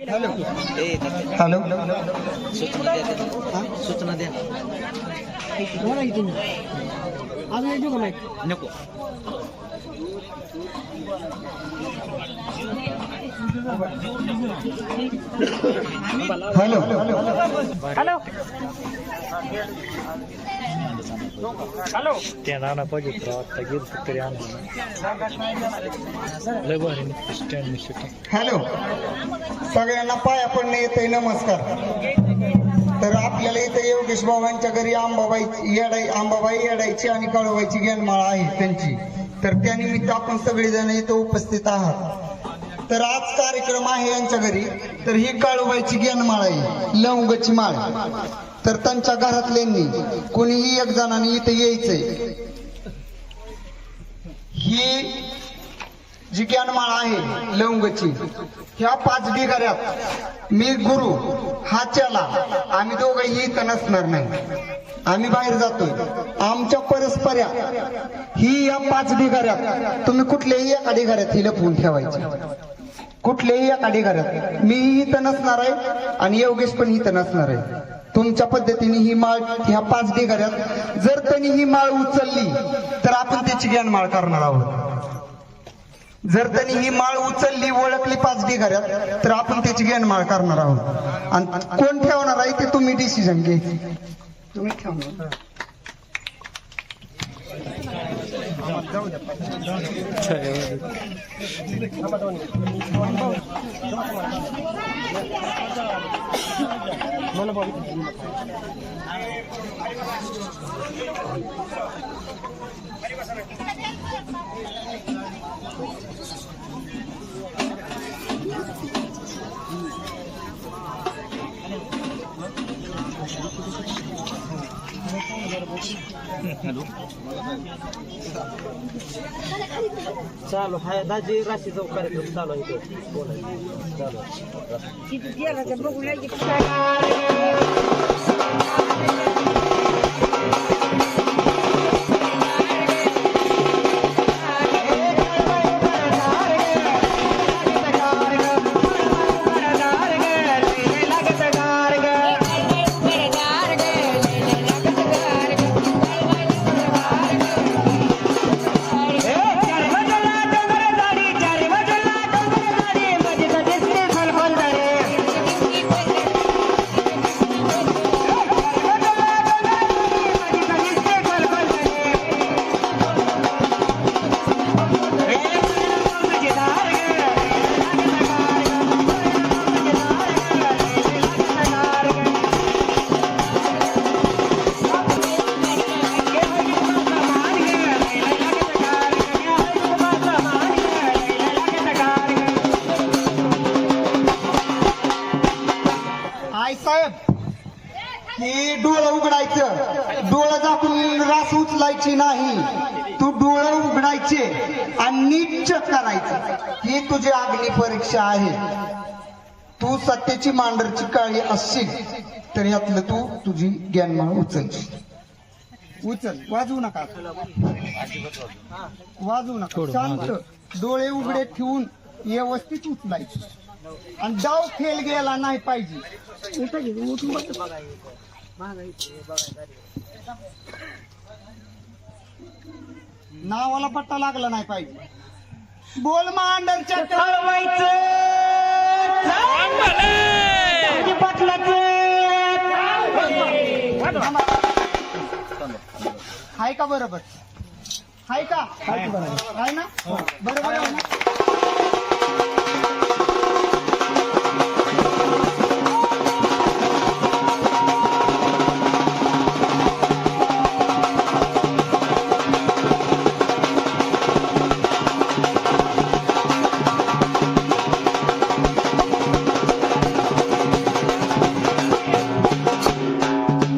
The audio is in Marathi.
हॅलो. हॅलो. सूचना द्या. सूचना द्या. नको. हॅलो. हॅलो. हॅलो. ते नाना पाहिजे आता गेलं तरी आणलं. हॅलो. सगळ्यांना पाया पडणे येते नमस्कार. तर आपल्याला इथे योगेश बाबांच्या घरी आंबाबाई येडाई आंबाबाई येडायची आणि कळवायची ज्ञानमाळा आहे त्यांची. तर त्यानिमित्त आपण सगळेजण इथं उपस्थित आहात. तर आज कार्यक्रम आहे यांच्या घरी. तर ही काळूबाईची ज्ञानमाळ आहे लवंगची माळ. तर त्यांच्या घरातल्यांनी कोणीही एक जणांनी इथे यायचंय. ही जी ज्ञानमाळा आहे लवंगची. ह्या पाच ढिगाऱ्यात मी गुरु हा चला. आम्ही दोघंही इथं नसणार नाही. आम्ही बाहेर जातोय. आमच्या परस्पऱ्या ही या पाच ढिगाऱ्यात तुम्ही कुठल्याही एका ढिगाऱ्यात ही लपवून ठेवायची. कुठल्याही एका ढिगाऱ्यात मी इथं नसणार आहे आणि योगेश पण इथं नसणार आहे. तुमच्या पद्धतीने ही माळ ह्या पाच ढिगाऱ्यात जर त्यांनी ही माळ उचलली तर आपण त्याची ज्ञानमाळ करणार आहोत. जर त्यांनी ही माळ उचलली ओळखली पाचगी घरात तर आपण त्याची ज्ञानमाळ करणार आहोत. आणि कोण ठेवणार आहे ते तुम्ही डिसिजन घे तुम्ही ठेवणार चालू हाय दाजी राशी चौक कार्यक्रम चालू आहे बोलायचं चालू. ही डोळं उघडायचं. डोळं दाखवून रास उचलायची नाही. तू डोळं उघडायचे आणि नीट चेक करायचं. ही तुझी अग्नी परीक्षा आहे. तू सत्याची मांडरची काळी असशील तर यातलं तू तुझी ज्ञानमाळ उचलशील. उचल. वाजवू नका. वाजवू नका. शांत. डोळे उघडे ठेवून व्यवस्थित उचलायचे. आणि डाव फेल गेला नाही पाहिजे. नावाला पट्टा लागला नाही पाहिजे. बोल मांडरच्या हाय का बरोबर? हाय का? हाय ना? बरोबर